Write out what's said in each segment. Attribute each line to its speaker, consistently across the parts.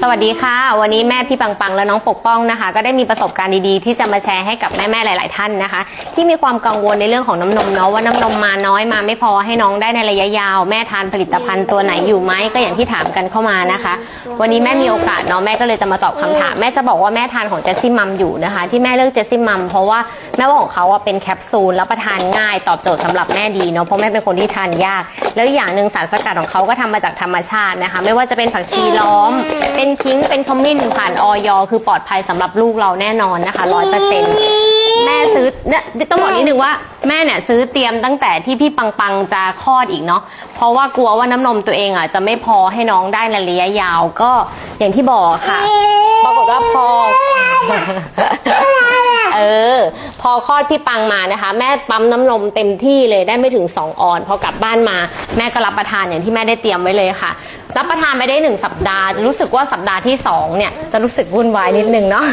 Speaker 1: สวัสดีค่ะ วันนี้แม่พี่ปังปังและน้องปกป้องนะคะ ก็ได้มีประสบการณ์ดีๆ ที่จะมาแชร์ให้กับแม่ๆหลาย ๆ ท่านนะคะ ที่มีความกังวลในเรื่องของน้ำนมเนาะว่าน้ำนมมาน้อยมาไม่พอให้น้องได้ในระยะยาว แม่ทานผลิตภัณฑ์ตัวไหนอยู่ไหมก็อย่างที่ถามกันเข้ามานะคะ วันนี้แม่มีโอกาสเนาะแม่ก็เลยจะมาตอบคำถามแม่จะบอกว่าแม่ทานของเจสซี่มัมอยู่นะคะ ที่แม่เลือกเจสซี่มัมเพราะว่าแม่ว่าของเขาอะเป็นแคปซูลแล้วประทานง่ายตอบโจทย์สำหรับแม่ดีเนาะเพราะแม่เป็นคนที่ทานยาก แล้วอีกอย่างหนึ่งสารสกัดของเขาก็ทำมาจากธรรมชาตินะคะ ไม่ว่าจะเป็นผักชีล้อมเป็นพิงค์เป็นขมิ้นผ่านออยคือปลอดภัยสำหรับลูกเราแน่นอนนะคะร้อยเปอร์เซ็นต์แม่ซื้อเนี่ยต้องบอกนิดนึงว่าแม่เนี่ยซื้อเตรียมตั้งแต่ที่พี่ปังปังจะคลอดอีกเนาะเพราะว่ากลัวว่าน้ำนมตัวเองอะจะไม่พอให้น้องได้ในระยะยาวก็อย่างที่บอกค่ะปรากฏว่าพอ เออ พอคลอดพี่ปังมานะคะ แม่ปั๊มน้ำนมเต็มที่เลยได้ไม่ถึง 2 ออน พอกลับบ้านมา แม่ก็รับประทานอย่างที่แม่ได้เตรียมไว้เลยค่ะ รับประทานไปได้1สัปดาห์จะรู้สึกว่าสัปดาห์ที่2เนี่ยจะรู้สึกวุ่นวายนิดนึงเนาะ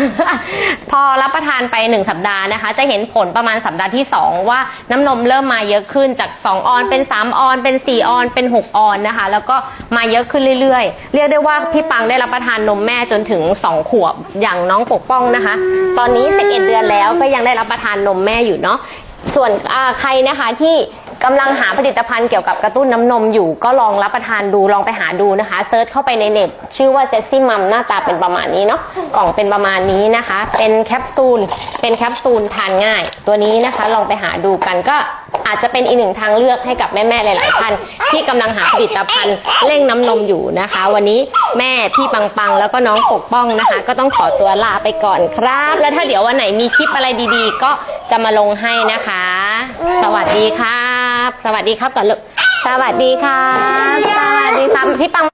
Speaker 1: พอรับประทานไป 1 สัปดาห์นะคะ จะเห็นผลประมาณสัปดาห์ที่ 2 ว่าน้ำนมเริ่มมาเยอะขึ้นจาก 2 ออนเป็น 3 ออน เป็น 4 ออน เป็น 6 ออนนะคะ แล้วก็มาเยอะขึ้นเรื่อยๆ เรียกได้ว่าพี่ปังได้รับประทานนมแม่จนถึง 2 ขวบอย่างน้องปกป้องนะคะ ตอนนี้ 11 เดือนแล้วก็ยังได้รับประทานนมแม่อยู่เนาะส่วนใครนะคะที่ กำลังหาผลิตภัณฑ์เกี่ยวกับกระตุ้นน้ำนมอยู่ ก็ลองรับประทานดูลองไปหาดูนะคะเซิร์ชเข้าไปในเน็ตชื่อว่าเจสซี่มัมหน้าตาเป็นประมาณนี้เนาะกล่องเป็นประมาณนี้นะคะ เป็นแคปซูลเป็นแคปซูลทานง่าย ตัวนี้นะคะลองไปหาดูกันก็อาจจะเป็นอีกหนึ่งทางเลือกให้กับแม่ๆหลายๆท่านที่กำลังหาผลิตภัณฑ์เร่งน้ำนมอยู่นะคะ วันนี้แม่พี่ปังปังแล้วก็น้องปกป้องนะคะ ก็ต้องขอตัวลาไปก่อนครับ แล้วถ้าเดี๋ยววันไหนมีคลิปอะไรดีๆ ก็จะมาลงให้นะคะ สวัสดีครับ สวัสดีครับก่อนลูกสวัสดีครับ สวัสดีครับพี่ปัง